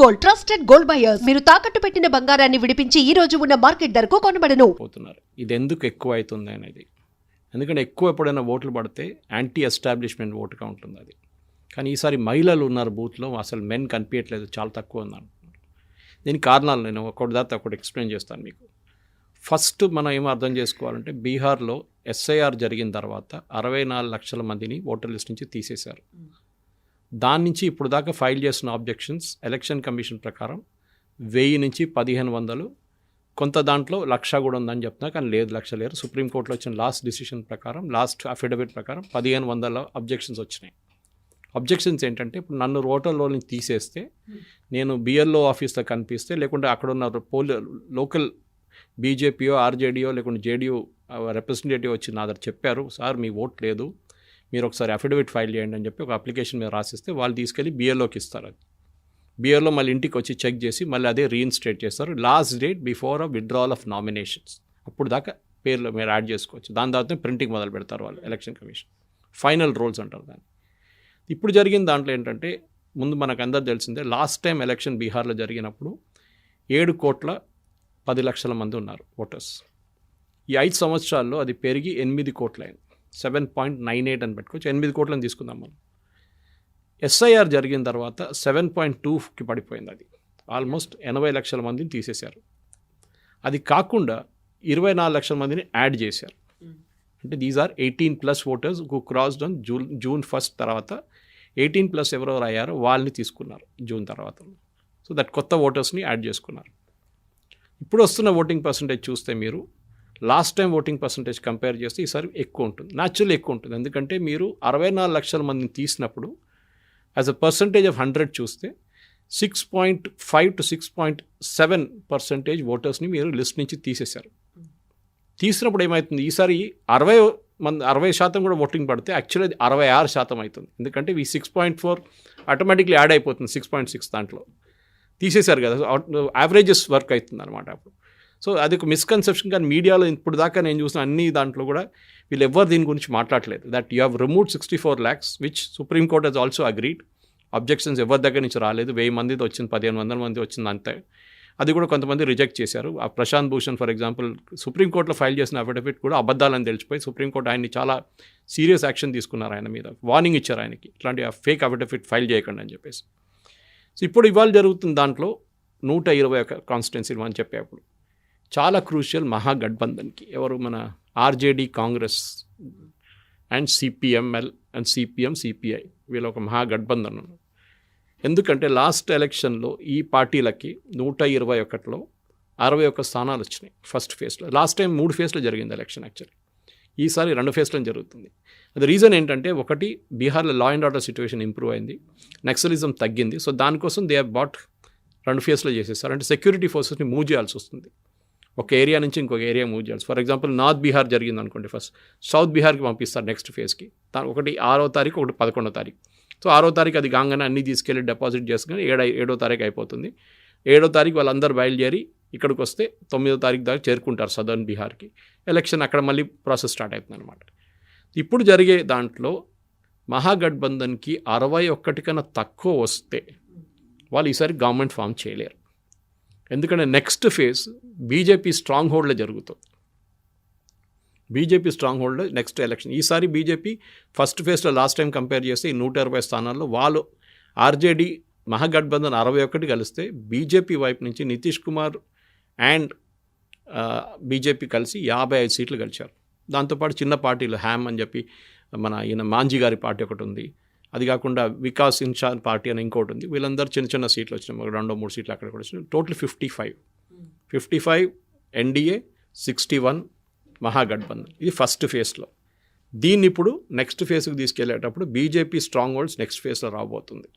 Gold trusted gold buyers మీరు తాకట్టు పెట్టిన బంగారాన్ని విడిపించి ఈ రోజు ఉన్న మార్కెట్ ధరకు కొనబడను. పోతున్నారు. ఇది ఎందుకు ఎక్కువ అవుతుంది అనేది. ఎందుకంటే ఎక్కువ ఎప్పుడైనా ఓట్లు పడితే యాంటీ ఎస్టాబ్లిష్మెంట్ ఓటుగా ఉంటుంది అది. కానీ ఈసారి మహిళలు ఉన్నారు బూత్లో అసలు మెన్ కనిపించట్లేదు చాలా తక్కువ ఉంది అంటున్నారు దీనికి కారణాలు నేను ఒకటి దాత ఒకటి ఎక్స్ప్లెయిన్ చేస్తాను మీకు. ఫస్ట్ మనం ఏం అర్థం చేసుకోవాలంటే బీహార్లో ఎస్ఐఆర్ జరిగిన తర్వాత అరవై నాలుగు లక్షల మందిని ఓటర్ లిస్ట్ నుంచి తీసేశారు. దాని నుంచి ఇప్పుడు దాకా ఫైల్ చేసిన ఆబ్జెక్షన్స్ ఎలక్షన్ కమిషన్ ప్రకారం వెయ్యి నుంచి పదిహేను వందలు. కొంత దాంట్లో లక్ష కూడా ఉందని చెప్తున్నా కానీ లేదు లక్ష లేరు సుప్రీంకోర్టులో వచ్చిన లాస్ట్ డిసిషన్ ప్రకారం లాస్ట్ అఫిడవిట్ ప్రకారం పదిహేను వందల అబ్జెక్షన్స్ వచ్చినాయి. అబ్జెక్షన్స్ ఏంటంటే ఇప్పుడు నన్ను రోటర్లో నుంచి తీసేస్తే నేను బిఎల్ఓ ఆఫీస్లో కనిపిస్తే లేకుంటే అక్కడ ఉన్న పోలి లోకల్ బీజేపీయో ఆర్జేడీయో లేకుంటే జేడీయూ రిప్రజెంటేటివ్ uh, వచ్చి నా దగ్గర చెప్పారు సార్ మీ ఓట్ లేదు. మీరు ఒకసారి అఫిడవిట్ ఫైల్ చేయండి అని చెప్పి ఒక అప్లికేషన్ మీద రాసిస్తే వాళ్ళు తీసుకెళ్ళి బిఎల్ఓకి ఇస్తారు అది. బిఎల్ఓ మళ్ళీ ఇంటికి వచ్చి చెక్ చేసి మళ్ళీ అదే రీఇన్స్టేట్ చేస్తారు. Last date before uh withdrawal of nominations అప్పుడు దాకా పేర్లు మీరు యాడ్ చేసుకోవచ్చు. దాని తర్వాత ప్రింటింగ్ మొదలు పెడతారు వాళ్ళు ఎలక్షన్ కమిషన్ ఫైనల్ రోల్స్ అంటారు దాన్ని. ఇప్పుడు జరిగిన దాంట్లో ఏంటంటే ముందు మనకు అందరు తెలిసిందే లాస్ట్ టైం ఎలక్షన్ బీహార్లో జరిగినప్పుడు ఏడు కోట్ల పది లక్షల మంది ఉన్నారు ఓటర్స్ ఈ ఐదు సంవత్సరాల్లో అది పెరిగి ఎనిమిది కోట్లయింది. సెవెన్ పాయింట్ నైన్ ఎయిట్ అని పెట్టుకోవచ్చు. ఎనిమిది కోట్లని తీసుకుందాం మనం. ఎస్ఐఆర్ జరిగిన తర్వాత సెవెన్ పాయింట్ టూకి పడిపోయింది అది. ఆల్మోస్ట్ ఎనభై లక్షల మందిని తీసేశారు. అది కాకుండా ఇరవై నాలుగు లక్షల మందిని యాడ్ చేశారు. అంటే these are eighteen plus voters who crossed on June June first తర్వాత ఎయిటీన్ ప్లస్ ఎవరెవరు అయ్యారో వాళ్ళని తీసుకున్నారు జూన్ తర్వాత. సో దట్ కొత్త ఓటర్స్ని యాడ్ చేసుకున్నారు. ఇప్పుడు వస్తున్న ఓటింగ్ పర్సంటేజ్ చూస్తే మీరు last time voting percentage compare చేస్తే ఈసారి ఎక్కువ ఉంటుంది. న్యాచురల్ ఎక్కువ ఉంటుంది. ఎందుకంటే మీరు అరవై నాలుగు లక్షల మందిని తీసినప్పుడు as a percentage of hundred చూస్తే six point five to six point seven percentage ఓటర్స్ని మీరు లిస్ట్ నుంచి తీసేశారు. తీసినప్పుడు ఏమవుతుంది ఈసారి అరవై మంది అరవై శాతం కూడా ఓటింగ్ పడితే యాక్చువల్లీ అది అరవై ఆరు శాతం అవుతుంది. ఎందుకంటే ఈ six point four automatically add అయిపోతుంది సిక్స్ పాయింట్ సిక్స్ దాంట్లో. తీసేశారు కదా యావరేజెస్ వర్క్ అవుతుంది అనమాట అప్పుడు. సో అది ఒక మిస్కన్సెప్షన్ కానీ మీడియాలో ఇప్పుడు దాకా నేను చూసిన అన్ని దాంట్లో కూడా వీళ్ళు ఎవరు దీని గురించి మాట్లాడలేదు. That you have remove sixty four lakhs which supreme court has also agreed objections ఎవరి దగ్గర నుంచి రాలేదు. వెయ్యి మందిది వచ్చింది పదిహేను వందల మంది వచ్చింది అంతే. అది కూడా కొంతమంది రిజెక్ట్ చేశారు. ఆ ప్రశాంత్ భూషణ్ ఫర్ ఎగ్జాంపుల్ సుప్రీంకోర్టులో ఫైల్ చేసిన అఫిడవిట్ కూడా అబద్ధాలని తెలిసిపోయి సుప్రీంకోర్టు ఆయన్ని చాలా సీరియస్ యాక్షన్ తీసుకున్నారు ఆయన మీద. వార్నింగ్ ఇచ్చారు ఆయనకి. ఇట్లాంటి ఫేక్ అఫిడవిట్ ఫైల్ చేయకండి అని చెప్పేసి. సో ఇప్పుడు ఇవాళ జరుగుతున్న దాంట్లో నూట ఇరవై ఒక కాన్స్టిట్యున్సీలు అని చెప్పే అప్పుడు చాలా క్రూషియల్ మహాగఠబంధన్కి. ఎవరు మన RJD Congress and CPML and CPM CPI వీళ్ళ ఒక మహాగఠబంధన్. ఉన్నారు ఎందుకంటే లాస్ట్ ఎలక్షన్లో ఈ పార్టీలకి నూట ఇరవై ఒకటిలో అరవై ఒక్క స్థానాలు వచ్చినాయి ఫస్ట్ ఫేజ్లో. లాస్ట్ టైం మూడు ఫేజ్లో జరిగింది ఎలక్షన్ యాక్చువల్లీ. ఈసారి రెండు ఫేజ్లో జరుగుతుంది. అది రీజన్ ఏంటంటే ఒకటి బీహార్లో law and order situation improve అయింది నక్సలిజం తగ్గింది. సో దానికోసం దే బాట్ రెండు ఫేజ్లో చేసేస్తారు అంటే సెక్యూరిటీ ఫోర్సెస్ని మూవ్ చేయాల్సి వస్తుంది. ఒక ఏరియా నుంచి ఇంకొక ఏరియా మూవ్ చేయాలి. ఫర్ ఎగ్జాంపుల్ నార్త్ బీహార్ జరిగింది అనుకోండి ఫస్ట్ సౌత్ బీహార్కి పంపిస్తారు నెక్స్ట్ ఫేజ్కి ఒకటి ఆరో తారీఖు ఒకటి పదకొండో తారీఖు. సో ఆరో తారీఖు అది కాగానే అన్ని తీసుకెళ్ళి డిపాజిట్ చేసుకుని ఏడై ఏడో తారీఖు అయిపోతుంది. ఏడో తారీఖు వాళ్ళందరూ బయలుదేరి ఇక్కడికి వస్తే తొమ్మిదో తారీఖు దాకా చేరుకుంటారు సదర్న్ బీహార్కి ఎలక్షన్ అక్కడ మళ్ళీ ప్రాసెస్ స్టార్ట్ అవుతుంది అనమాట ఇప్పుడు జరిగే దాంట్లో మహాగఠబంధన్కి అరవై ఒక్కటి కన్నా తక్కువ వస్తే వాళ్ళు ఈసారి గవర్నమెంట్ ఫామ్ చేయలేరు. ఎందుకంటే నెక్స్ట్ ఫేజ్ బీజేపీ స్ట్రాంగ్ హోల్డ్లో జరుగుతుంది BJP strong hold next election ఈసారి బీజేపీ ఫస్ట్ ఫేజ్లో లాస్ట్ టైం కంపేర్ చేస్తే ఈ నూట ఇరవై స్థానాల్లో వాళ్ళు ఆర్జేడీ మహాగఠబంధన్ అరవై ఒకటి కలిస్తే బీజేపీ వైపు నుంచి నితీష్ కుమార్ అండ్ బీజేపీ కలిసి యాభై ఐదు సీట్లు గెలిచారు. దాంతోపాటు చిన్న పార్టీలు హ్యామ్ అని చెప్పి మన ఈయన మాంజీ గారి పార్టీ ఒకటి ఉంది. అది కాకుండా వికాస్ ఇన్షాన్ పార్టీ అని ఇంకోటి ఉంది. వీళ్ళందరూ చిన్న చిన్న సీట్లు వచ్చినాయి. రెండో మూడు సీట్లు అక్కడ కూడా వచ్చినాయి. Total fifty five fifty five NDA sixty one Mahagathbandhan ఇది ఫస్ట్ ఫేజ్లో దీన్ని ఇప్పుడు నెక్స్ట్ ఫేజ్కి తీసుకెళ్ళేటప్పుడు బీజేపీ స్ట్రాంగ్ హోల్డ్స్ నెక్స్ట్ ఫేజ్లో రాబోతుంది.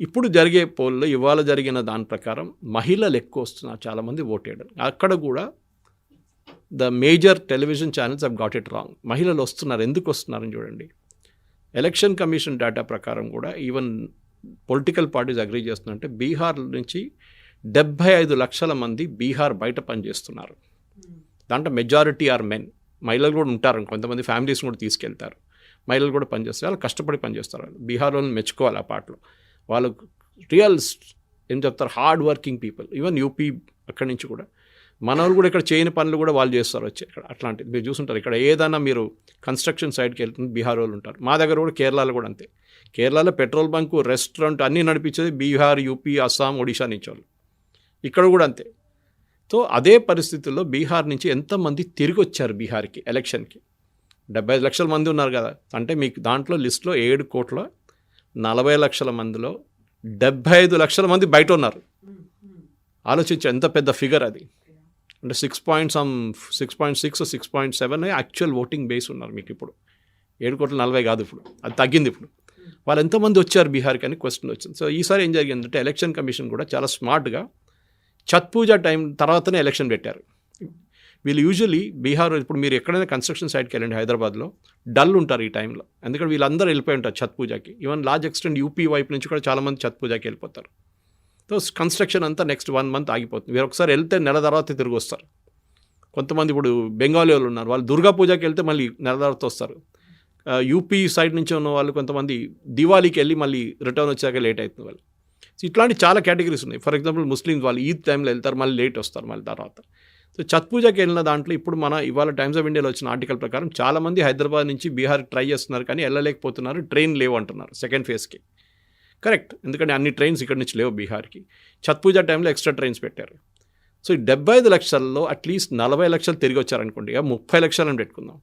ఇప్పుడు జరిగే పోల్లో ఇవాళ జరిగిన దాని ప్రకారం మహిళలు ఎక్కువ వస్తున్నారు. చాలామంది ఓటేయడం. అక్కడ కూడా the major television channels have got it wrong మహిళలు వస్తున్నారు. ఎందుకు వస్తున్నారని చూడండి. ఎలక్షన్ కమిషన్ డేటా ప్రకారం కూడా ఈవెన్ పొలిటికల్ పార్టీస్ అగ్రీ చేస్తున్నారంటే బీహార్ నుంచి డెబ్భై ఐదు లక్షల మంది బీహార్ బయట పనిచేస్తున్నారు. దాంట్లో మెజారిటీ ఆర్ మెన్ మహిళలు కూడా ఉంటారు. కొంతమంది ఫ్యామిలీస్ కూడా తీసుకెళ్తారు. మహిళలు కూడా పనిచేస్తారు. వాళ్ళు కష్టపడి పనిచేస్తారు. వాళ్ళు బీహార్ మెచ్చుకోవాలి ఆ పాటలో. వాళ్ళు రియల్ ఏం చెప్తారు? Hard working people even UP అక్కడి నుంచి కూడా మన వాళ్ళు కూడా ఇక్కడ చేయని పనులు కూడా వాళ్ళు చేస్తారు వచ్చి ఇక్కడ అట్లాంటిది. మీరు చూసుంటారు ఇక్కడ ఏదైనా మీరు కన్స్ట్రక్షన్ సైడ్కి వెళ్తుంది బీహార్ వాళ్ళు ఉంటారు. మా దగ్గర కూడా కేరళలో కూడా అంతే. కేరళలో పెట్రోల్ బంకు రెస్టారెంట్ అన్నీ నడిపించేది బీహార్ యూపీ అస్సాం ఒడిషా నుంచి వాళ్ళు. ఇక్కడ కూడా అంతే. సో అదే పరిస్థితుల్లో బీహార్ నుంచి ఎంతమంది తిరిగి వచ్చారు బీహార్కి ఎలక్షన్కి? డెబ్బై ఐదు లక్షల మంది ఉన్నారు కదా. అంటే మీకు దాంట్లో లిస్ట్లో ఏడు కోట్ల నలభై లక్షల మందిలో డెబ్బై ఐదు లక్షల మంది బయట ఉన్నారు. ఆలోచించు ఎంత పెద్ద ఫిగర్ అది. అంటే six point some six point six six point seven actual voting base ఉన్నారు మీకు ఇప్పుడు. ఏడు కోట్ల నలభై కాదు ఇప్పుడు. అది తగ్గింది ఇప్పుడు. వాళ్ళు ఎంతమంది వచ్చారు బీహార్కి అని క్వశ్చన్ వచ్చింది. సో ఈసారి ఏం జరిగిందంటే ఎలక్షన్ కమిషన్ కూడా చాలా స్మార్ట్గా ఛత్ పూజ టైం తర్వాతనే ఎలక్షన్ పెట్టారు. వీళ్ళు యూజువలీ బీహార్ ఇప్పుడు మీరు ఎక్కడైనా కన్స్ట్రక్షన్ సైట్కి వెళ్ళండి హైదరాబాద్లో డల్ ఉంటారు ఈ టైంలో ఎందుకంటే వీళ్ళందరూ వెళ్ళిపోయి ఉంటారు ఛత్ పూజకి. ఈవెన్ లార్జ్ ఎక్స్టెంట్ యూపీ వైపు నుంచి కూడా చాలామంది ఛత్ పూజకి వెళ్ళిపోతారు. సో కన్స్ట్రక్షన్ అంతా నెక్స్ట్ వన్ మంత్ ఆగిపోతుంది. మీరు ఒకసారి వెళ్తే నెల తర్వాత తిరిగి వస్తారు. కొంతమంది ఇప్పుడు బెంగాలీ వాళ్ళు ఉన్నారు. వాళ్ళు దుర్గా పూజకి వెళ్తే మళ్ళీ నెల తర్వాత వస్తారు. యూపీ సైడ్ నుంచి ఉన్న వాళ్ళు కొంతమంది దివాళీకి వెళ్ళి మళ్ళీ రిటర్న్ వచ్చాక లేట్ అవుతుంది వాళ్ళు. సో ఇట్లాంటి చాలా కేటగిరీస్ ఉన్నాయి. ఫర్ ఎగ్జాంపుల్ ముస్లిమ్స్ వాళ్ళు ఈద్ టైంలో వెళ్తారు మళ్ళీ లేట్ వస్తారు మళ్ళీ తర్వాత. సో ఛత్ పూజకి వెళ్ళిన దాంట్లో ఇప్పుడు మన ఇవాళ టైమ్స్ ఆఫ్ ఇండియాలో వచ్చిన ఆర్టికల్ ప్రకారం చాలామంది హైదరాబాద్ నుంచి బీహార్ ట్రై చేస్తున్నారు కానీ వెళ్ళలేకపోతున్నారు ట్రైన్ లేవు అంటున్నారు సెకండ్ ఫేజ్కి కరెక్ట్. ఎందుకంటే అన్ని ట్రైన్స్ ఇక్కడ నుంచి లేవు బీహార్కి. ఛత్ పూజ టైంలో ఎక్స్ట్రా ట్రైన్స్ పెట్టారు. సో ఈ డెబ్బై ఐదు లక్షల్లో అట్లీస్ట్ నలభై లక్షలు తిరిగి వచ్చారనుకోండి ఇక ముప్పై లక్షలను పెట్టుకుందాం.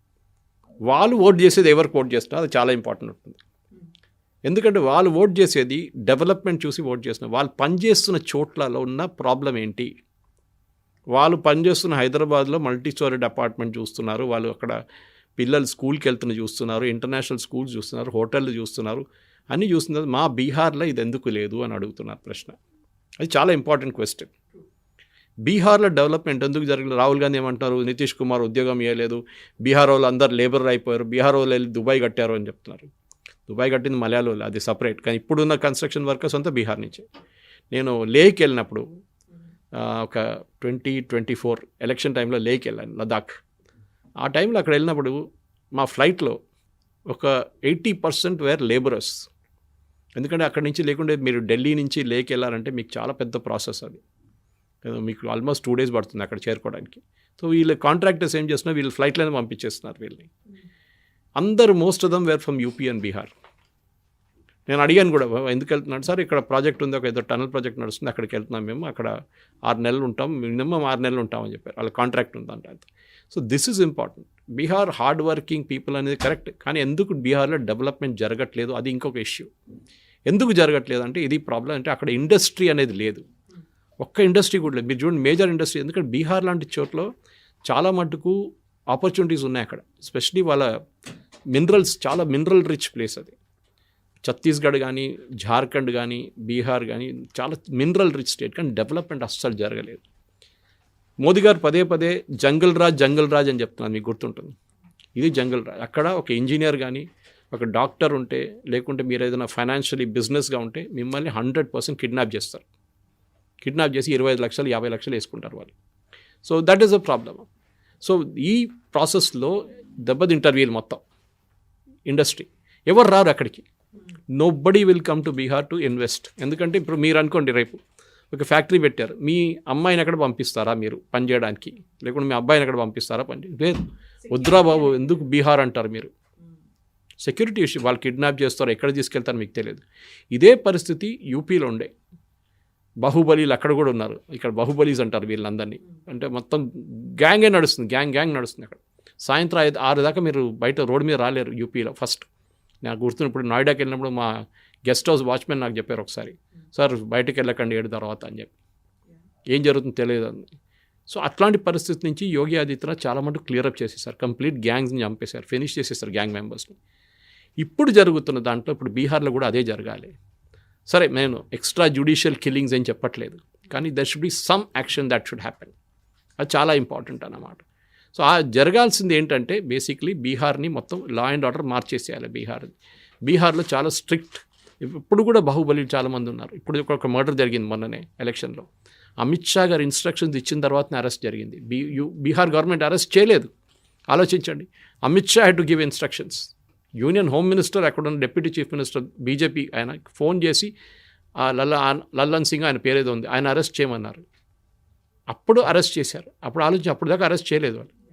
వాళ్ళు ఓట్ చేసేది ఎవరికి ఓట్ చేస్తున్నా అది చాలా ఇంపార్టెంట్ ఉంటుంది. ఎందుకంటే వాళ్ళు ఓట్ చేసేది డెవలప్మెంట్ చూసి ఓట్ చేస్తున్నారు వాళ్ళు పనిచేస్తున్న చోట్లలో ఉన్న ప్రాబ్లం ఏంటి? వాళ్ళు పనిచేస్తున్న హైదరాబాద్లో మల్టీ స్టోరీడ్ అపార్ట్మెంట్ చూస్తున్నారు వాళ్ళు అక్కడ పిల్లలు స్కూల్కి వెళ్తున్న చూస్తున్నారు ఇంటర్నేషనల్ స్కూల్స్ చూస్తున్నారు హోటళ్ళు చూస్తున్నారు. అన్నీ చూస్తున్నారు మా బీహార్లో ఇది ఎందుకు లేదు? అని అడుగుతున్నారు ప్రశ్న. అది చాలా ఇంపార్టెంట్ క్వశ్చన్ బీహార్లో డెవలప్మెంట్ ఎందుకు జరగలేదు? రాహుల్ గాంధీ ఏమంటున్నారు? నితీష్ కుమార్ ఉద్యోగం ఇవ్వలేదు బీహార్ వాళ్ళు అందరు లేబర్ అయిపోయారు. బీహార్ వాళ్ళు వెళ్ళి దుబాయ్ కట్టారు అని చెప్తున్నారు. దుబాయ్ కట్టింది మలయాళ వాళ్ళు అది సపరేట్. కానీ ఇప్పుడున్న కన్స్ట్రక్షన్ వర్కర్స్ అంతా బీహార్ నుంచే. నేను లేక్ వెళ్ళినప్పుడు ఒక ట్వంటీ ట్వంటీ ఫోర్ ఎలక్షన్ టైంలో లేక్ వెళ్ళాను లదాఖ్ ఆ టైంలో అక్కడ వెళ్ళినప్పుడు మా ఫ్లైట్లో ఒక ఎయిటీ పర్సెంట్ వేర్ లేబరర్స్ ఎందుకంటే అక్కడి నుంచి లేకుంటే మీరు ఢిల్లీ నుంచి లేక్ వెళ్ళాలంటే మీకు చాలా పెద్ద ప్రాసెస్ అది. మీకు ఆల్మోస్ట్ టూ డేస్ పడుతుంది అక్కడ చేరుకోవడానికి. సో వీళ్ళు కాంట్రాక్టర్స్ ఏం చేస్తున్నారు? వీళ్ళు ఫ్లైట్లోనే పంపించేస్తున్నారు వీళ్ళని. అందరు most of them were from UP and Bihar నేను అడిగాను కూడా ఎందుకు వెళ్తున్నాడు సార్? ఇక్కడ ప్రాజెక్ట్ ఉంది ఒక ఏదో టనల్ ప్రాజెక్ట్ నడుస్తుంది అక్కడికి వెళ్తున్నాం మేము అక్కడ ఆరు నెలలు ఉంటాం మినిమం ఆరు నెలలు ఉంటామని చెప్పారు. వాళ్ళ కాంట్రాక్ట్ ఉందంట so this is important. Bihar hard working people అనేది కరెక్ట్ కానీ ఎందుకు బీహార్లో డెవలప్మెంట్ జరగట్లేదు? అది ఇంకొక ఇష్యూ. ఎందుకు జరగట్లేదు అంటే ఇది ప్రాబ్లం అంటే అక్కడ ఇండస్ట్రీ అనేది లేదు. ఒక్క ఇండస్ట్రీ కూడా లేదు. మీరు చూడండి మేజర్ ఇండస్ట్రీ ఎందుకంటే బీహార్ లాంటి చోట్ల చాలా మటుకు ఆపర్చునిటీస్ ఉన్నాయి అక్కడ. స్పెషలీ వాళ్ళ మినరల్స్ చాలా మినరల్ రిచ్ ప్లేస్ అది. ఛత్తీస్గఢ్ కానీ జార్ఖండ్ కానీ బీహార్ కానీ చాలా మినరల్ రిచ్ స్టేట్ కానీ డెవలప్మెంట్ అస్సలు జరగలేదు. మోదీ గారు పదే పదే జంగల్ రాజ్ జంగల్ రాజ్ అని చెప్తున్నాను మీకు గుర్తుంటుంది. ఇది జంగల్ రాజ్. అక్కడ ఒక ఇంజనీర్ కానీ ఒక డాక్టర్ ఉంటే లేకుంటే మీరు ఏదైనా ఫైనాన్షియలీ బిజినెస్గా ఉంటే మిమ్మల్ని హండ్రెడ్ పర్సెంట్ కిడ్నాప్ చేస్తారు. కిడ్నాప్ చేసి ఇరవై ఐదు లక్షలు యాభై లక్షలు వేసుకుంటారు వాళ్ళు. So that is a problem so ఈ ప్రాసెస్లో దెబ్బతింటారు వీళ్ళు మొత్తం. ఇండస్ట్రీ ఎవరు రారు అక్కడికి? Nobody will come to Bihar to invest ఎందుకంటే ఇప్పుడు మీరు అనుకోండి రేపు ఒక ఫ్యాక్టరీ పెట్టారు. మీ అమ్మాయిని ఎక్కడ పంపిస్తారా మీరు పని చేయడానికి? లేకుంటే మీ అబ్బాయిని ఎక్కడ పంపిస్తారా పని లేదు. వద్దురా బాబు ఎందుకు బీహార్ అంటారు మీరు? సెక్యూరిటీ ఇష్యూ వాళ్ళు కిడ్నాప్ చేస్తారు ఎక్కడ తీసుకెళ్తారో మీకు తెలియదు. ఇదే పరిస్థితి యూపీలో ఉండే. బాహుబలీలు అక్కడ కూడా ఉన్నారు. ఇక్కడ బాహుబలీస్ అంటారు వీళ్ళందరినీ. అంటే మొత్తం గ్యాంగే నడుస్తుంది గ్యాంగ్ గ్యాంగ్ నడుస్తుంది అక్కడ. సాయంత్రం ఐదు ఆరు దాకా మీరు బయట రోడ్డు మీద రాలేరు యూపీలో ఫస్ట్. నాకు గుర్తున్న ఇప్పుడు నోయిడాకి వెళ్ళినప్పుడు మా గెస్ట్ హౌస్ వాచ్మెన్ నాకు చెప్పారు ఒకసారి సార్ బయటకు వెళ్ళకండి ఏడు తర్వాత అని చెప్పి. ఏం జరుగుతుందో తెలియదు అని సో అట్లాంటి పరిస్థితి నుంచి యోగి ఆదిత్యనాథ్ చాలా మటుకు క్లియరప్ చేసేసారు. కంప్లీట్ గ్యాంగ్స్ని చంపేశారు. ఫినిష్ చేసేసారు గ్యాంగ్ మెంబర్స్ని. ఇప్పుడు జరుగుతున్న దాంట్లో ఇప్పుడు బీహార్లో కూడా అదే జరగాలి. సరే నేను ఎక్స్ట్రా జ్యుడిషియల్ కిల్లింగ్స్ ఏం చెప్పట్లేదు కానీ there should be some action that should happen అది చాలా ఇంపార్టెంట్ అన్నమాట. సో ఆ జరగాల్సింది ఏంటంటే బేసిక్లీ బీహార్ని మొత్తం లా అండ్ ఆర్డర్ మార్చేసేయాలి బీహార్ బీహార్లో చాలా స్ట్రిక్ట్ ఇప్పుడు కూడా బాహుబలి చాలామంది ఉన్నారు. ఇప్పుడు ఒక- ఒక మర్డర్ జరిగింది మొన్ననే ఎలక్షన్లో అమిత్ షా గారు ఇన్స్ట్రక్షన్స్ ఇచ్చిన తర్వాతనే అరెస్ట్ జరిగింది. బీ యూ బీహార్ గవర్నమెంట్ అరెస్ట్ చేయలేదు. ఆలోచించండి. Amit Shah had to give instructions union home minister అక్కడ ఉన్న డిప్యూటీ చీఫ్ మినిస్టర్ బీజేపీ ఆయన ఫోన్ చేసి ఆ లల్లన్ సింగ్ ఆయన పేరేదో ఉంది ఆయన అరెస్ట్ చేయమన్నారు. అప్పుడు అరెస్ట్ చేశారు. అప్పుడు ఆలోచించి అప్పుడు దాకా అరెస్ట్ చేయలేదు వాళ్ళు.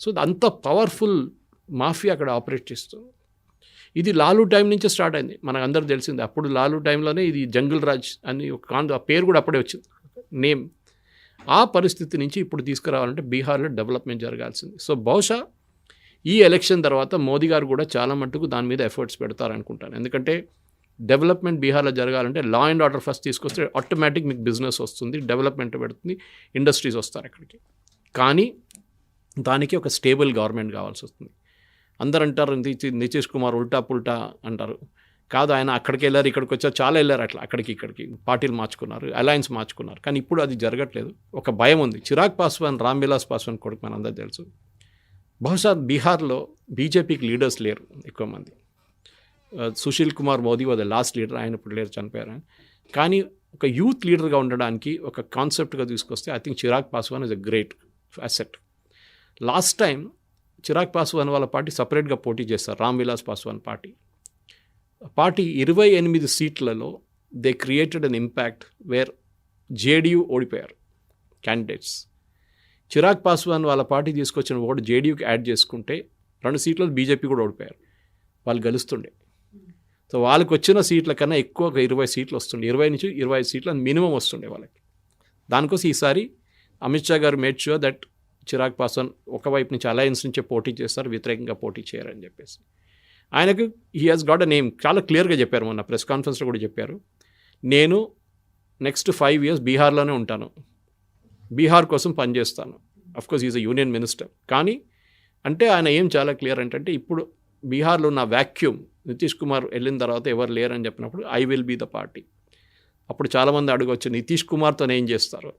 సో అంత పవర్ఫుల్ మాఫియా అక్కడ ఆపరేట్ చేస్తుంది ఇది లాలు టైం నుంచే స్టార్ట్ అయింది. మనకు అందరూ తెలిసింది. అప్పుడు లాలు టైంలోనే ఇది జంగిల్ రాజ్ అని ఒక కాన్ ఆ పేరు కూడా అప్పుడే వచ్చింది. నేమ్. ఆ పరిస్థితి నుంచి ఇప్పుడు తీసుకురావాలంటే బీహార్లో డెవలప్మెంట్ జరగాల్సింది. సో బహుశా ఈ ఎలక్షన్ తర్వాత మోదీ గారు కూడా చాలా మట్టుకు దాని మీద ఎఫర్ట్స్ పెడతారనుకుంటాను. ఎందుకంటే డెవలప్మెంట్ బీహార్లో జరగాలంటే లా అండ్ ఆర్డర్ ఫస్ట్ తీసుకొస్తే ఆటోమేటిక్ మీకు బిజినెస్ వస్తుంది డెవలప్మెంట్ పెడుతుంది ఇండస్ట్రీస్ వస్తారు అక్కడికి. కానీ దానికి ఒక స్టేబుల్ గవర్నమెంట్ కావాల్సి వస్తుంది. అందరు అంటారు నితీష్ కుమార్ ఉల్టా పుల్టా అంటారు. కాదు ఆయన అక్కడికి వెళ్ళారు ఇక్కడికి వచ్చారు చాలా వెళ్ళారు అట్లా అక్కడికి ఇక్కడికి. పార్టీలు మార్చుకున్నారు అలయన్స్ మార్చుకున్నారు. కానీ ఇప్పుడు అది జరగట్లేదు. ఒక భయం ఉంది. చిరాగ్ పాస్వాన్ రామ్ విలాస్ పాస్వాన్ కొడుకు మన అందరూ తెలుసు. బహుశా బీహార్లో బీజేపీకి లీడర్స్ లేరు ఎక్కువ మంది. Sushil Kumar Modi was last leader ఆయన ఇప్పుడు లేరు చనిపోయారు కానీ ఒక యూత్ లీడర్గా ఉండడానికి ఒక కాన్సెప్ట్గా తీసుకొస్తే I think Chirag Paswan is a great asset last time Chirag Paswan వాళ్ళ పార్టీ సపరేట్గా పోటీ చేస్తారు. రామ్ విలాస్ పాస్వాన్ పార్టీ. పార్టీ ఇరవై ఎనిమిది సీట్లలో they created an impact where JDU ఓడిపోయారు. క్యాండిడేట్స్ చిరాగ్ పాస్వాన్ వాళ్ళ పార్టీ తీసుకొచ్చిన ఓటు జేడీయూకి యాడ్ చేసుకుంటే రెండు సీట్లలో బీజేపీ కూడా ఓడిపోయారు. వాళ్ళు గెలుస్తుండే. సో వాళ్ళకి వచ్చిన సీట్ల కన్నా ఎక్కువ ఒక ఇరవై సీట్లు వస్తుండే. ఇరవై నుంచి ఇరవై సీట్లు మినిమం వస్తుండే వాళ్ళకి. దానికోసం ఈసారి Amit Shah garu made sure that Chirag Paswan ఒకవైపు నుంచి అలయన్స్ నుంచే పోటీ చేస్తారు వ్యతిరేకంగా పోటీ చేయరని చెప్పేసి. ఆయనకు he has got a name చాలా క్లియర్గా చెప్పారు మొన్న ప్రెస్ కాన్ఫరెన్స్లో కూడా చెప్పారు. నేను నెక్స్ట్ ఫైవ్ ఇయర్స్ బీహార్లోనే ఉంటాను. బీహార్ కోసం పనిచేస్తాను of course is a union minister కానీ అంటే ఆయన ఏం చాలా క్లియర్ ఏంటంటే ఇప్పుడు బీహార్లో ఉన్న వ్యాక్యూమ్ నితీష్ కుమార్ వెళ్ళిన తర్వాత ఎవరు లేరని చెప్పినప్పుడు I will be the party అప్పుడు చాలామంది అడగవచ్చు నితీష్ కుమార్తో ఏం చేస్తారు?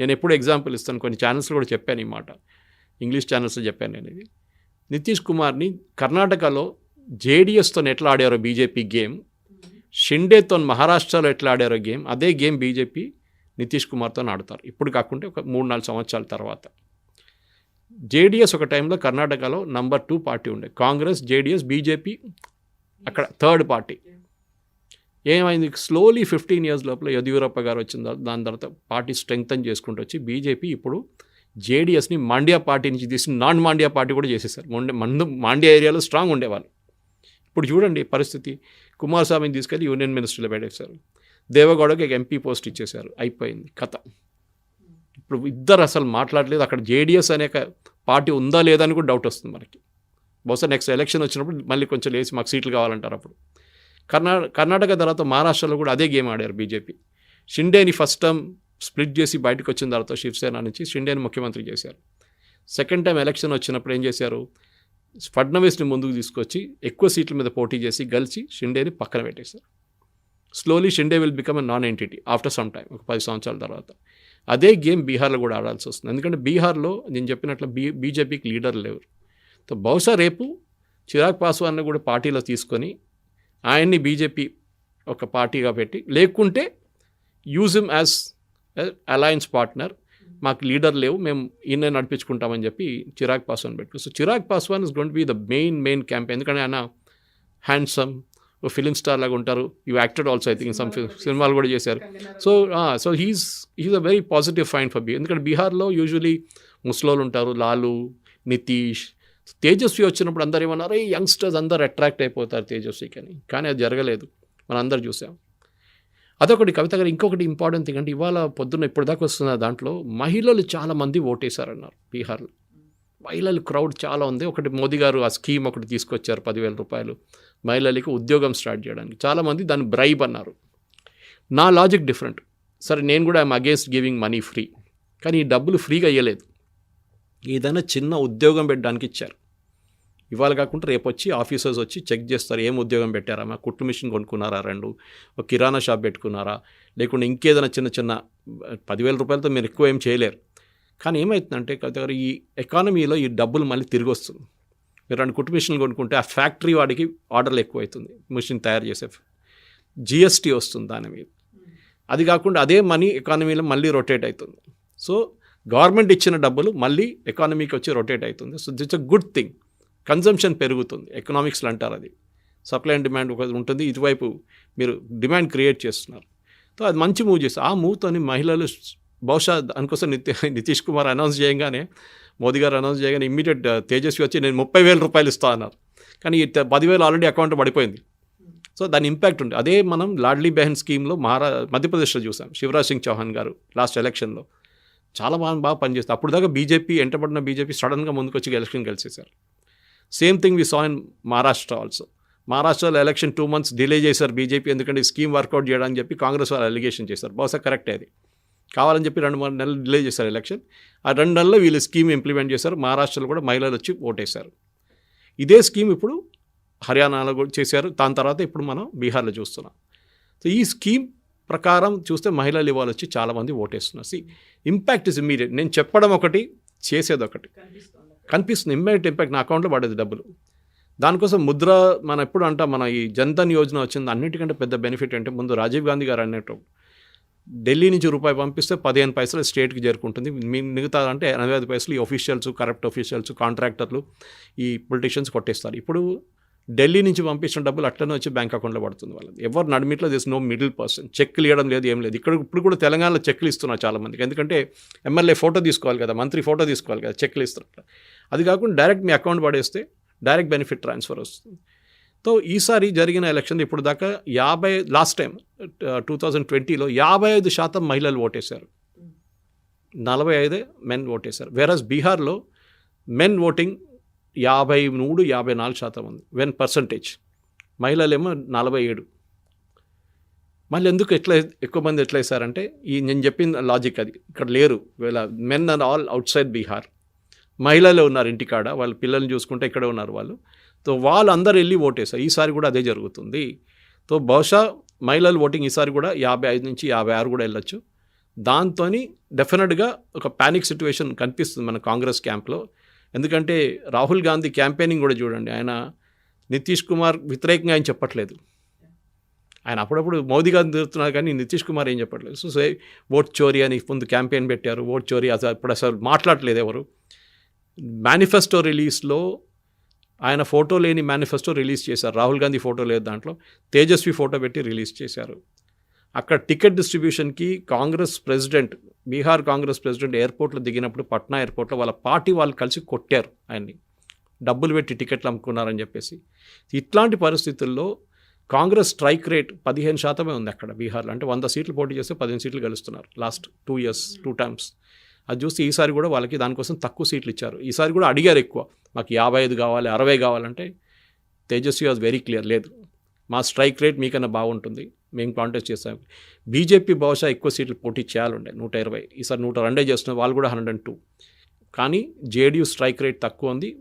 నేను ఎప్పుడు ఎగ్జాంపుల్ ఇస్తాను కొన్ని ఛానల్స్లో కూడా చెప్పాను ఈ మాట. ఇంగ్లీష్ ఛానల్స్లో చెప్పాను నేను ఇది. నితీష్ కుమార్ని కర్ణాటకలో జేడిఎస్తో ఎట్లా ఆడారో బీజేపీ గేమ్ షిండేతో మహారాష్ట్రలో ఎట్లా ఆడారో గేమ్ అదే గేమ్ బీజేపీ నితీష్ కుమార్తో ఆడతారు. ఇప్పుడు కాకుంటే ఒక మూడు నాలుగు సంవత్సరాల తర్వాత. జేడిఎస్ ఒక టైంలో కర్ణాటకలో నంబర్ టూ పార్టీ ఉండే. కాంగ్రెస్ జేడిఎస్ బీజేపీ అక్కడ థర్డ్ పార్టీ. ఏమైంది? స్లోలీ ఫిఫ్టీన్ ఇయర్స్ లోపల యదియూరప్ప గారు వచ్చిన దాని తర్వాత పార్టీ స్ట్రెంగ్తన్ చేసుకుంటూ వచ్చి బీజేపీ ఇప్పుడు జేడిఎస్ని మాండ్యా పార్టీ నుంచి తీసి నాన్ మాండ్యా పార్టీ కూడా చేసేసారు మొండే మందు మాండ్యా ఏరియాలో స్ట్రాంగ్ ఉండేవాళ్ళు. ఇప్పుడు చూడండి పరిస్థితి. కుమారస్వామిని తీసుకెళ్ళి యూనియన్ మినిస్టర్లో పెట్టేశారు. దేవగౌడకి ఎంపీ పోస్ట్ ఇచ్చేశారు. అయిపోయింది కథ. ఇప్పుడు ఇద్దరు అసలు మాట్లాడలేదు. అక్కడ జేడిఎస్ అనే పార్టీ ఉందా లేదా అని కూడా డౌట్ వస్తుంది మనకి. బహుశా నెక్స్ట్ ఎలక్షన్ వచ్చినప్పుడు మళ్ళీ కొంచెం లేచి మాకు సీట్లు కావాలంటారు అప్పుడు. కర్ణా కర్ణాటక తర్వాత మహారాష్ట్రలో కూడా అదే గేమ్ ఆడారు బీజేపీ. షిండేని ఫస్ట్ టైం స్ప్లిట్ చేసి బయటకు వచ్చిన తర్వాత శివసేన నుంచి షిండేని ముఖ్యమంత్రి చేశారు. సెకండ్ టైం ఎలక్షన్ వచ్చినప్పుడు ఏం చేశారు? ఫడ్నవీస్ని ముందుకు తీసుకొచ్చి ఎక్కువ సీట్ల మీద పోటీ చేసి గెలిచి షిండేని పక్కన పెట్టేశారు. Slowly Shinde will become a non entity after some time ఒక పది సంవత్సరాల తర్వాత. అదే గేమ్ బీహార్లో కూడా ఆడాల్సి వస్తుంది. ఎందుకంటే బీహార్లో నేను చెప్పినట్లు బీ బీజేపీకి లీడర్ లేవు బహుశా రేపు చిరాగ్ పాస్వాన్ని కూడా పార్టీలో తీసుకొని ఆయన్ని బీజేపీ ఒక పార్టీగా పెట్టి లేకుంటే use him as alliance partner. మాకు లీడర్ లేవు మేము ఈయన నడిపించుకుంటామని చెప్పి చిరాగ్ పాస్వాన్ పెట్టు so Chirag Paswan is gonna be the main main camp ఎందుకంటే ఆయన హ్యాండ్సమ్ ఫిలిం స్టార్ లాగా ఉంటారు. You acted also I think some సినిమాలు కూడా చేశారు. So so he's he's a very positive fine for be ఎందుకంటే బీహార్లో యూజువలీ ముస్లోలు ఉంటారు. లాలు నితీష్ తేజస్వి వచ్చినప్పుడు అందరు ఏమన్నారు ఈ యంగ్స్టర్స్ అందరు అట్రాక్ట్ అయిపోతారు తేజస్వికి అని. కానీ అది జరగలేదు. మనం అందరు చూసాం. అదొకటి కవిత గారు ఇంకొకటి ఇంపార్టెంట్ థింగ్ అంటే ఇవాళ పొద్దున్న ఇప్పటిదాకా వస్తున్న దాంట్లో మహిళలు చాలామంది ఓటేశారన్నారు బీహార్లో. మహిళలు క్రౌడ్ చాలా ఉంది. ఒకటి మోదీ గారు ఆ స్కీమ్ ఒకటి తీసుకొచ్చారు పదివేల రూపాయలు. మహిళలకి ఉద్యోగం స్టార్ట్ చేయడానికి. చాలామంది దాన్ని బ్రైబ్ అన్నారు. నా లాజిక్ డిఫరెంట్. సరే నేను కూడా I'm against giving money free. కానీ ఈ డబ్బులు ఫ్రీగా ఇవ్వలేదు ఏదైనా చిన్న ఉద్యోగం పెట్టడానికి ఇచ్చారు. ఇవాళ కాకుండా రేపు వచ్చి ఆఫీసర్స్ వచ్చి చెక్ చేస్తారు ఏం ఉద్యోగం పెట్టారా మా కుట్టు మిషన్ కొనుక్కున్నారా రెండు ఒక కిరాణా షాప్ పెట్టుకున్నారా లేకుంటే ఇంకేదైనా చిన్న చిన్న పదివేల రూపాయలతో మీరు ఎక్కువ ఏం చేయలేరు. కానీ ఏమవుతుందంటే కవిత ఈ ఎకానమీలో ఈ డబ్బులు మళ్ళీ తిరిగి వస్తుంది. మీరు రెండు కుట్టు మిషన్లు కొనుక్కుంటే ఆ ఫ్యాక్టరీ వాడికి ఆర్డర్లు ఎక్కువ అవుతుంది మిషన్ తయారు చేసే జిఎస్టీ వస్తుంది దాని మీద. అది కాకుండా అదే మనీ ఎకానమీలో మళ్ళీ రొటేట్ అవుతుంది. సో గవర్నమెంట్ ఇచ్చిన డబ్బులు మళ్ళీ ఎకానమీకి వచ్చి రొటేట్ అవుతుంది. So it's a good thing. Consumption పెరుగుతుంది. ఎకనామిక్స్లో అంటారు అది. సప్లై అండ్ డిమాండ్ ఒక ఉంటుంది. ఇటువైపు మీరు డిమాండ్ క్రియేట్ చేస్తున్నారు. సో అది మంచి మూవ్ చేస్తారు ఆ మూవ్తోని మహిళలు బహుశా దానికోసం నిత్య నితీష్ కుమార్ అనౌన్స్ చేయగానే మోదీ గారు అనౌన్స్ చేయగానే ఇమ్మీడియట్ తేజస్వి వచ్చి నేను ముప్పై వేల రూపాయలు ఇస్తా అన్నారు. కానీ ఈ పదివేలు ఆల్రెడీ అకౌంట్ పడిపోయింది. సో దాని ఇంపాక్ట్ ఉంది. అదే మనం లాడ్లీ బెహన్ స్కీమ్లో మహారా మధ్యప్రదేశ్లో చూసాం. శివరాజ్ సింగ్ చౌహాన్ గారు లాస్ట్ ఎలక్షన్లో. చాలా బాగా బాగా పనిచేస్తారు అప్పుడు దాకా బీజేపీ ఎంటబడిన బీజేపీ సడన్గా ముందుకొచ్చి election గెలిచేశారు. Same thing we saw in Maharashtra also మహారాష్ట్రలో ఎలక్షన్ టూ మంత్స్ డిలే చేశారు బీజేపీ ఎందుకంటే స్కీమ్ వర్కౌట్ చేయడానికి చెప్పి కాంగ్రెస్ వాళ్ళు అలిగేషన్ చేశారు. బహుశా కరెక్ట్ అది. కావాలని చెప్పి రెండు మూడు నెలలు డిలే చేశారు ఎలక్షన్ ఆ రెండు నెలల్లో వీళ్ళు స్కీమ్ ఇంప్లిమెంట్ చేశారు. మహారాష్ట్రలో కూడా మహిళలు వచ్చి ఓటేశారు. ఇదే స్కీమ్ ఇప్పుడు హర్యానాలో కూడా చేశారు. దాని తర్వాత ఇప్పుడు మనం బీహార్లో చూస్తున్నాం. సో ఈ స్కీమ్ ప్రకారం చూస్తే మహిళలు ఇవాళ వచ్చి చాలామంది ఓటేస్తున్నారు. సి ఇంపాక్ట్ ఇస్ ఇమ్మీడియట్ నేను చెప్పడం ఒకటి చేసేది ఒకటి. కనిపిస్తుంది. ఇమ్మీడియట్ ఇంపాక్ట్ నా అకౌంట్లో పడేది డబ్బులు. దానికోసం ముద్ర మనం ఎప్పుడు అంటాం మన ఈ జన్ధన్ యోజన వచ్చింది అన్నిటికంటే పెద్ద బెనిఫిట్ అంటే ముందు రాజీవ్ గాంధీ గారు అనేటప్పుడు ఢిల్లీ నుంచి రూపాయి పంపిస్తే పదిహేను పైసలు స్టేట్కి చేరుకుంటుంది. మీ మిగతా అంటే ఎనభై ఐదు పైసలు ఈ ఆఫీషియల్స్ కరప్ట్ ఆఫీషియల్స్ కాంట్రాక్టర్లు ఈ పొలిటీషియన్స్ కొట్టేస్తారు. ఇప్పుడు ఢిల్లీ నుంచి పంపించిన డబ్బులు అట్లనే వచ్చి బ్యాంక్ అకౌంట్లో పడుతుంది వాళ్ళది. ఎవరు నడిమిట్లో దిస్ నో మిడిల్ పర్సన్ చెక్లు ఇవ్వడం లేదు ఏం లేదు. ఇక్కడ ఇప్పుడు కూడా తెలంగాణలో చెక్లు ఇస్తున్నారు చాలామందికి. ఎందుకంటే ఎమ్మెల్యే ఫోటో తీసుకోవాలి కదా మంత్రి ఫోటో తీసుకోవాలి కదా చెక్లు ఇస్తారు అది కాకుండా డైరెక్ట్ మీ అకౌంట్ పడేస్తే డైరెక్ట్ బెనిఫిట్ ట్రాన్స్ఫర్ వస్తుంది. సో ఈసారి జరిగిన ఎలక్షన్ ఇప్పుడు దాకా యాభై లాస్ట్ టైం టూ థౌజండ్ ట్వంటీలో యాభై ఐదు శాతం మహిళలు ఓటేశారు. నలభై ఐదే మెన్ ఓటేశారు. వేరస్ బీహార్లో మెన్ ఓటింగ్ యాభై మూడు యాభై నాలుగు శాతం ఉంది. వెన్ పర్సంటేజ్ మహిళలేమో నలభై ఏడు. మళ్ళీ ఎందుకు ఎట్లా ఎక్కువ మంది ఎట్లా వేశారంటే ఈ నేను చెప్పిన లాజిక్ అది. ఇక్కడ లేరు. వీళ్ళ men and all outside Bihar. మహిళలే ఉన్నారు ఇంటికాడ వాళ్ళ పిల్లల్ని చూసుకుంటే ఇక్కడే ఉన్నారు వాళ్ళు. సో వాళ్ళు అందరు వెళ్ళి ఓటేశారు. ఈసారి కూడా అదే జరుగుతుంది. సో బహుశా మహిళలు ఓటింగ్ ఈసారి కూడా యాభై ఐదు నుంచి యాభై ఆరు కూడా వెళ్ళొచ్చు. దాంతో డెఫినెట్గా ఒక ప్యానిక్ సిచ్యువేషన్ కనిపిస్తుంది మన కాంగ్రెస్ క్యాంప్లో. ఎందుకంటే రాహుల్ గాంధీ క్యాంపెయినింగ్ కూడా చూడండి ఆయన నితీష్ కుమార్ వ్యతిరేకంగా ఆయన చెప్పట్లేదు. ఆయన అప్పుడప్పుడు మోదీ గారిని తిరుగుతున్నారు కానీ నితీష్ కుమార్ ఏం చెప్పట్లేదు. సో సే ఓట్ చోరీ అని ముందు క్యాంపెయిన్ పెట్టారు ఓట్ చోరీ అసలు ఇప్పుడు అసలు మాట్లాడట్లేదు ఎవరు. మేనిఫెస్టో రిలీజ్లో ఆయన ఫోటో లేని మేనిఫెస్టో రిలీజ్ చేశారు. రాహుల్ గాంధీ ఫోటో లేదు దాంట్లో. తేజస్వి ఫోటో పెట్టి రిలీజ్ చేశారు. అక్కడ టికెట్ డిస్ట్రిబ్యూషన్కి కాంగ్రెస్ ప్రెసిడెంట్ బీహార్ కాంగ్రెస్ ప్రెసిడెంట్ ఎయిర్పోర్ట్లో దిగినప్పుడు పట్నా ఎయిర్పోర్ట్లో వాళ్ళ పార్టీ వాళ్ళు కలిసి కొట్టారు ఆయన్ని. డబ్బులు పెట్టి టికెట్లు అమ్ముకున్నారని చెప్పేసి. ఇట్లాంటి పరిస్థితుల్లో కాంగ్రెస్ స్ట్రైక్ రేట్ పదిహేను శాతమే ఉంది అక్కడ బీహార్లో. అంటే వంద సీట్లు పోటీ చేస్తే పదిహేను సీట్లు గెలుస్తున్నారు last two years two times. అది చూస్తే ఈసారి కూడా వాళ్ళకి దానికోసం తక్కువ సీట్లు ఇచ్చారు. ఈసారి కూడా అడిగారు ఎక్కువ. మాకు యాభై ఐదు కావాలి అరవై కావాలంటే తేజస్వి వాజ్ వెరీ క్లియర్ లేదు. మా స్ట్రైక్ రేట్ మీకన్నా బాగుంటుంది. మేము కాంటెస్ట్ చేస్తాం. బీజేపీ బహుశా ఎక్కువ సీట్లు పోటీ చేయాలండే. నూట ఇరవై. ఈసారి నూట రెండే చేస్తున్నారు వాళ్ళు కూడా హండ్రెడ్ అండ్ టూ కానీ జేడీయూ స్ట్రైక్ రేట్ తక్కువ ఉంది.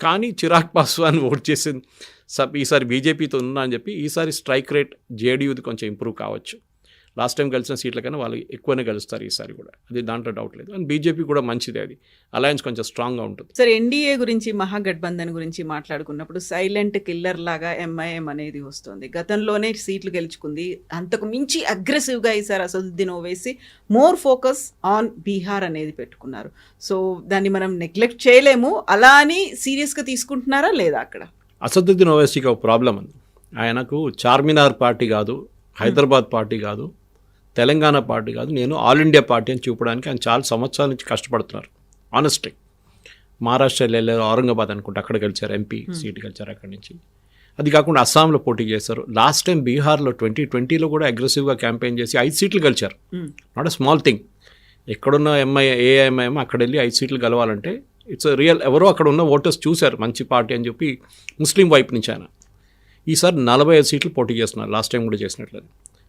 కానీ చిరాగ్ పాస్వాన్ ఓట్ చేసింది. సబ్ ఈసారి బీజేపీతో ఉన్నా అని చెప్పి ఈసారి స్ట్రైక్ రేట్ జేడీయూది కొంచెం ఇంప్రూవ్ కావచ్చు. లాస్ట్ టైం గెలిచిన సీట్ల కన్నా వాళ్ళు ఎక్కువనే గెలుస్తారు ఈసారి కూడా. అది దాంట్లో డౌట్ లేదు. అండ్ బీజేపీ కూడా మంచిదే అది. అలయన్స్ కొంచెం స్ట్రాంగ్గా ఉంటుంది. సరే ఎన్డీఏ గురించి మహాగఠబంధన్ గురించి మాట్లాడుకున్నప్పుడు సైలెంట్ కిల్లర్ లాగా ఎంఐఎం అనేది వస్తుంది. గతంలోనే సీట్లు గెలుచుకుంది. అంతకు మించి అగ్రెసివ్గా ఈసారి Asaduddin Owaisi more focus on Bihar అనేది పెట్టుకున్నారు. సో దాన్ని మనం నెగ్లెక్ట్ చేయలేము. అలా అని సీరియస్గా తీసుకుంటున్నారా లేదా అక్కడ? అసదుద్దీన్ ఓవైసీకి ఒక ప్రాబ్లం ఉంది. ఆయనకు చార్మినార్ పార్టీ కాదు హైదరాబాద్ పార్టీ కాదు తెలంగాణ పార్టీ కాదు నేను ఆల్ ఇండియా పార్టీ అని చూపడానికి ఆయన చాలా సంవత్సరాల నుంచి కష్టపడుతున్నారు. ఆనెస్ట్లీ మహారాష్ట్రలో వెళ్ళారు ఔరంగాబాద్ అనుకుంటే అక్కడ గెలిచారు ఎంపీ సీట్ గెలిచారు అక్కడి నుంచి. అది కాకుండా అస్సాంలో పోటీ చేశారు. లాస్ట్ టైం బీహార్లో ట్వంటీ ట్వంటీలో కూడా అగ్రెసివ్గా క్యాంపెయిన్ చేసి ఐదు సీట్లు గెలిచారు. నాట్ అ స్మాల్ థింగ్ ఎక్కడున్న ఎంఐ ఏఐఎంఐఎం అక్కడ వెళ్ళి ఐదు సీట్లు గెలవాలంటే ఇట్స్ రియల్ ఎవరో అక్కడ ఉన్న ఓటర్స్ చూశారు మంచి పార్టీ అని చెప్పి ముస్లిం వైపు నుంచి ఆయన. ఈసారి నలభై ఐదు సీట్లు పోటీ చేస్తున్నారు లాస్ట్ టైం కూడా చేసినట్లు.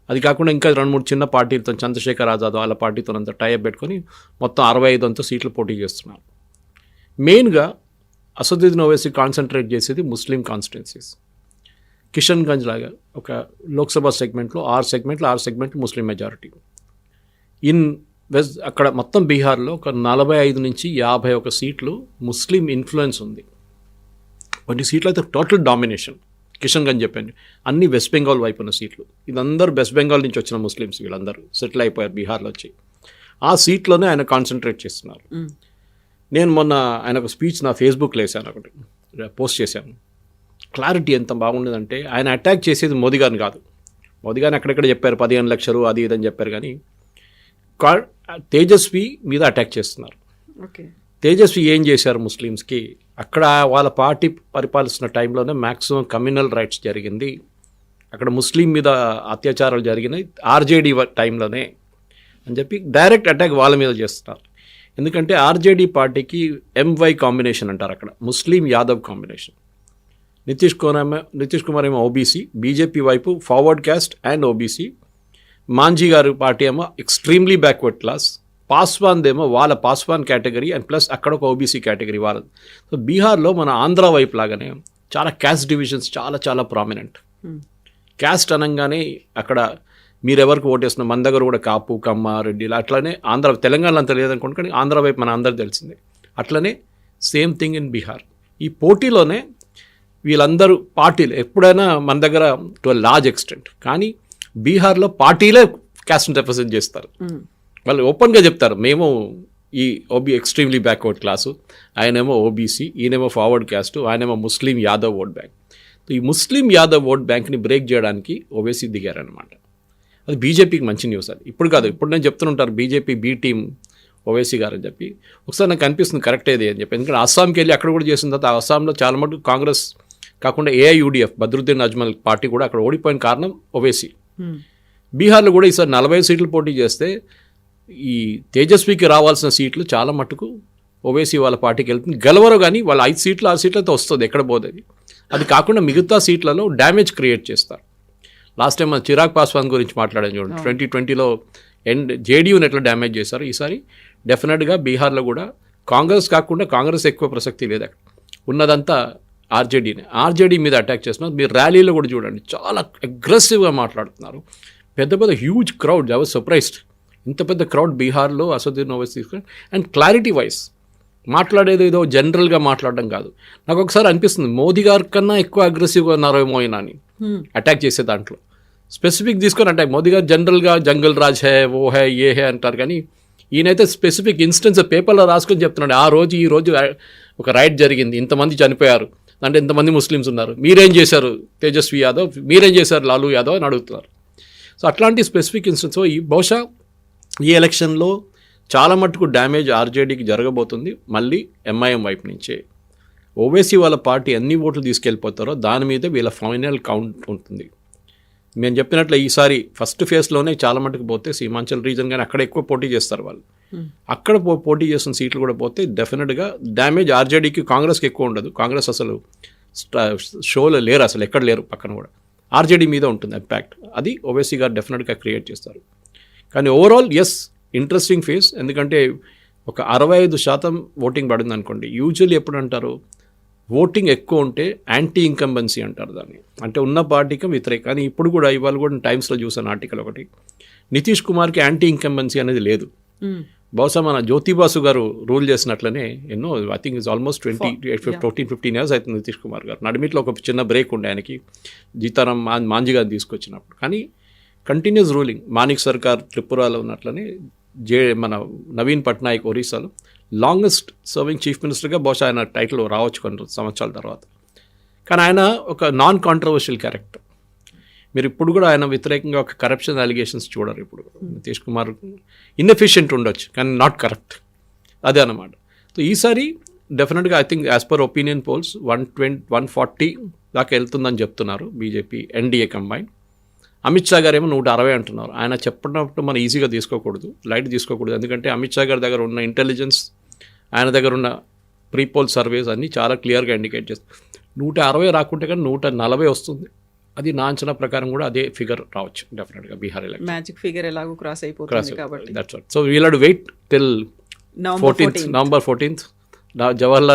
అది కాకుండా ఇంకా రెండు మూడు చిన్న పార్టీలతో చంద్రశేఖర్ ఆజాద్ వాళ్ళ పార్టీతో అంతా టైప్ పెట్టుకొని మొత్తం అరవై ఐదు అంతా సీట్లు పోటీ చేస్తున్నారు. మెయిన్గా అసదుద్దీన్ ఓవైసీ కాన్సన్ట్రేట్ చేసేది ముస్లిం కాన్స్టిట్యున్సీస్ కిషన్ గంజ్ లాగా ఒక లోక్సభ సెగ్మెంట్లో ఆరు సెగ్మెంట్లు ఆరు సెగ్మెంట్లు ముస్లిం మెజారిటీ ఇన్ వెస్ట్ అక్కడ మొత్తం బీహార్లో ఒక నలభై ఐదు నుంచి యాభై ఒక సీట్లు ముస్లిం ఇన్ఫ్లుయెన్స్ ఉంది. కొన్ని సీట్లు అయితే టోటల్ డామినేషన్ కిషన్ గంజ్ చెప్పాను. అన్ని వెస్ట్ బెంగాల్ వైపు ఉన్న సీట్లు. ఇదందరూ వెస్ట్ బెంగాల్ నుంచి వచ్చిన ముస్లిమ్స్ వీళ్ళందరూ. సెటిల్ అయిపోయారు బీహార్లో వచ్చి. ఆ సీట్లోనే ఆయన కాన్సన్ట్రేట్ చేస్తున్నారు. నేను మొన్న ఆయన ఒక స్పీచ్ నా ఫేస్బుక్లో వేసాను ఒకటి. పోస్ట్ చేశాను. క్లారిటీ ఎంత బాగుండేదంటే ఆయన అటాక్ చేసేది మోదీ గారిని కాదు. మోదీ గారిని అక్కడెక్కడ చెప్పారు? పదిహేను లక్షలు అది ఇది అని చెప్పారు కానీ కా- తేజస్వి మీద అటాక్ చేస్తున్నారు. ఓకే. తేజస్వి ఏం చేశారు ముస్లిమ్స్కి? అక్కడ వాళ్ళ పార్టీ పరిపాలిస్తున్న టైంలోనే మ్యాక్సిమం కమ్యూనల్ రైట్స్ జరిగింది. అక్కడ ముస్లిం మీద అత్యాచారాలు జరిగినాయి. ఆర్జేడీ టైంలోనే అని చెప్పి డైరెక్ట్ అటాక్ వాళ్ళ మీద చేస్తున్నారు. ఎందుకంటే ఆర్జేడీ పార్టీకి ఎంవై కాంబినేషన్ అంటారు అక్కడ. Muslim Yadav combination. Nitish Kumar ఏమో నితీష్ కుమార్ ఏమో ఓబీసీ బీజేపీ వైపు forward caste and OBC. Manjhi garu party ఏమో ఎక్స్ట్రీమ్లీ బ్యాక్వర్డ్ క్లాస్. పాస్వాన్ ఏమో వాళ్ళ పాస్వాన్ కేటగిరీ అండ్ ప్లస్ అక్కడ ఒక ఓబీసీ కేటగిరీ వాళ్ళది. సో బీహార్లో మన ఆంధ్ర వైపు లాగానే చాలా క్యాస్ట్ డివిజన్స్ చాలా చాలా ప్రామినెంట్ క్యాస్ట్ అనగానే అక్కడ మీరు ఎవరికి ఓటేస్తున్న మన దగ్గర కూడా కాపు కమ్మ రెడ్డి ఇలా అట్లనే ఆంధ్ర తెలంగాణలో అంత లేదనుకోండి కానీ ఆంధ్ర వైపు మన అందరికి తెలిసిందే. అట్లనే సేమ్ థింగ్ ఇన్ బీహార్. ఈ పోటీలోనే వీళ్ళందరూ పార్టీలు ఎప్పుడైనా మన దగ్గర టు లార్జ్ ఎక్స్టెంట్ కానీ బీహార్లో పార్టీలే క్యాస్ట్ని రిప్రజెంట్ చేస్తారు. వాళ్ళు ఓపెన్గా చెప్తారు. మేము ఈ ఓబీ ఎక్స్ట్రీమ్లీ బ్యాక్వర్డ్ క్లాసు ఆయనేమో ఓబీసీ ఈయనేమో ఫార్వర్డ్ క్యాస్ట్ ఆయనేమో ముస్లిం యాదవ్ ఓట్ బ్యాంక్ ఈ ముస్లిం యాదవ్ ఓట్ బ్యాంక్ని బ్రేక్ చేయడానికి ఓవైసీ దిగారనమాట అది బీజేపీకి మంచి న్యూస్ అది. ఇప్పుడు కాదు ఇప్పుడు నేను చెప్తుంటారు బీజేపీ బీ టీం ఓవైసీ గారు అని చెప్పి. ఒకసారి నాకు అనిపిస్తుంది కరెక్ట్ ఏది అని చెప్పి. ఎందుకంటే అస్సాంకి వెళ్ళి అక్కడ కూడా చేసిన తర్వాత అస్సాంలో చాలా మటుకు కాంగ్రెస్ కాకుండా ఏఐయుడిఎఫ్ బద్రుద్దీన్ అజ్మల్ పార్టీ కూడా అక్కడ ఓడిపోయిన కారణం ఓవైసీ బీహార్లో కూడా ఈసారి నలభై సీట్లు పోటీ చేస్తే ఈ తేజస్వికి రావాల్సిన సీట్లు చాలా మటుకు ఓవైసీ వాళ్ళ పార్టీకి వెళ్తుంది. గెలవరు కానీ వాళ్ళ ఐదు సీట్లు ఆరు సీట్లతో వస్తుంది ఎక్కడ పోతుంది అది కాకుండా మిగతా సీట్లలో డ్యామేజ్ క్రియేట్ చేస్తారు. లాస్ట్ టైం మన చిరాగ్ పాస్వాన్ గురించి మాట్లాడాను చూడండి. ట్వంటీ ట్వంటీలో ఎండ్ జేడీయూని ఎట్లా డ్యామేజ్ చేశారు? ఈసారి డెఫినెట్గా బీహార్లో కూడా కాంగ్రెస్ కాకుండా కాంగ్రెస్ ఎక్కువ ప్రసక్తి లేదు అక్కడ. ఉన్నదంతా ఆర్జేడీని. ఆర్జేడీ మీద అటాక్ చేస్తున్నారు. మీరు ర్యాలీలో కూడా చూడండి. చాలా అగ్రెసివ్గా మాట్లాడుతున్నారు. పెద్ద పెద్ద huge crowd. I was surprised. ఇంత పెద్ద క్రౌడ్ బీహార్లో అసదుద్దీన్ ఓవైసీ తీసుకుని అండ్ క్లారిటీ వైజ్ మాట్లాడేది ఏదో జనరల్గా మాట్లాడడం కాదు. నాకు ఒకసారి అనిపిస్తుంది మోదీ గారి కన్నా ఎక్కువ అగ్రెసివ్గా ఉన్నారేమో అయినా అని. అటాక్ చేసే దాంట్లో. స్పెసిఫిక్ తీసుకొని అటాక్ మోదీ గారు జనరల్గా జంగల్ రాజ్ హే ఓ హే ఏ హే అంటారు కానీ ఈయనైతే స్పెసిఫిక్ ఇన్స్టెన్స్ పేపర్లో రాసుకొని చెప్తున్నాడు ఆ రోజు ఈ రోజు ఒక రైట్ జరిగింది ఇంతమంది చనిపోయారు అంటే ఇంతమంది ముస్లిమ్స్ ఉన్నారు మీరేం చేశారు తేజస్వి యాదవ్ మీరేం చేశారు లాలూ యాదవ్ అని అడుగుతున్నారు. సో అట్లాంటి స్పెసిఫిక్ ఇన్స్టెన్స్ ఈ బహుశా ఈ ఎలక్షన్లో చాలా మట్టుకు డ్యామేజ్ ఆర్జేడీకి జరగబోతుంది. మళ్ళీ ఎంఐఎం వైపు నుంచే. ఓవైసీ వాళ్ళ పార్టీ ఎన్ని ఓట్లు తీసుకెళ్ళిపోతారో దాని మీద వీళ్ళ ఫైనల్ కౌంట్ ఉంటుంది. మేము చెప్పినట్లు ఈసారి ఫస్ట్ ఫేజ్లోనే చాలా మటుకు పోతే సీమాంచల్ రీజన్ కానీ అక్కడ ఎక్కువ పోటీ చేస్తారు వాళ్ళు. అక్కడ పో పోటీ చేస్తున్న సీట్లు కూడా పోతే డెఫినెట్గా డ్యామేజ్ ఆర్జేడీకి కాంగ్రెస్కి ఎక్కువ ఉండదు. కాంగ్రెస్ అసలు షోలో లేరు అసలు ఎక్కడ లేరు పక్కన కూడా. ఆర్జేడీ మీద ఉంటుంది ఇంపాక్ట్. అది ఓవైసీ గారు డెఫినెట్గా క్రియేట్ చేస్తారు. కానీ ఓవరాల్ ఎస్ ఇంట్రెస్టింగ్ ఫేస్ ఎందుకంటే ఒక అరవై ఐదు శాతం ఓటింగ్ పడింది అనుకోండి యూజువల్లీ ఎప్పుడు అంటారు ఓటింగ్ ఎక్కువ ఉంటే యాంటీ ఇన్కంబెన్సీ అంటారు దాన్ని. అంటే ఉన్న పార్టీకి వ్యతిరేక. కానీ ఇప్పుడు కూడా ఇవాళ కూడా టైమ్స్లో చూసాను ఆర్టికల్ ఒకటి. నితీష్ కుమార్కి యాంటీ ఇన్కంబెన్సీ అనేది లేదు. బహుశా మన జ్యోతిబాసు గారు రూల్ చేసినట్లనే ఎన్నో I think is almost twenty fourteen fifteen years అవుతుంది నితీష్ కుమార్ గారు. నడిమిట్లో ఒక చిన్న బ్రేక్ ఉండే ఆయనకి. జీతారాం మాంజీ గారు తీసుకొచ్చినప్పుడు. కానీ కంటిన్యూస్ రూలింగ్ మాణిక్ సర్కార్ త్రిపురాలో ఉన్నట్లని జే మన నవీన్ పట్నాయక్ ఒరిస్సాలో లాంగెస్ట్ సర్వింగ్ చీఫ్ మినిస్టర్గా బహుశా ఆయన టైటిల్ రావచ్చు కొన్ని సంవత్సరాల తర్వాత. కానీ ఆయన ఒక నాన్ కాంట్రవర్షియల్ క్యారెక్టర్ మీరు ఇప్పుడు కూడా ఆయన వ్యతిరేకంగా ఒక కరప్షన్ అలిగేషన్స్ చూడరు ఇప్పుడు. నితీష్ కుమార్ ఇన్ఎఫిషియెంట్ ఉండొచ్చు కానీ నాట్ కరప్ట్ అదే అన్నమాట. సో ఈసారి డెఫినెట్గా I think as per opinion polls one twenty one forty దాకా వెళ్తుందని చెప్తున్నారు BJP NDA combine Amit Shah garu ఏమో నూట అరవై అంటున్నారు. ఆయన చెప్పినప్పుడు మనం ఈజీగా తీసుకోకూడదు లైట్ తీసుకోకూడదు. ఎందుకంటే అమిత్ షా గారి దగ్గర ఉన్న ఇంటెలిజెన్స్ ఆయన దగ్గర ఉన్న ప్రీపోల్ సర్వేస్ అన్నీ చాలా క్లియర్గా ఇండికేట్ చేస్తాయి. నూట అరవై రాకుంటే కానీ నూట నలభై వస్తుంది. అది నా అంచనా ప్రకారం కూడా అదే ఫిగర్ రావచ్చు డెఫినెట్గా బీహార్ ఎలక్షన్ మ్యాజిక్ ఫిగర్ ఎలాగో క్రాస్ అయిపోతుంది కాబట్టి. That's so we'll wait till fourteenth November fourteenth Jawaharlal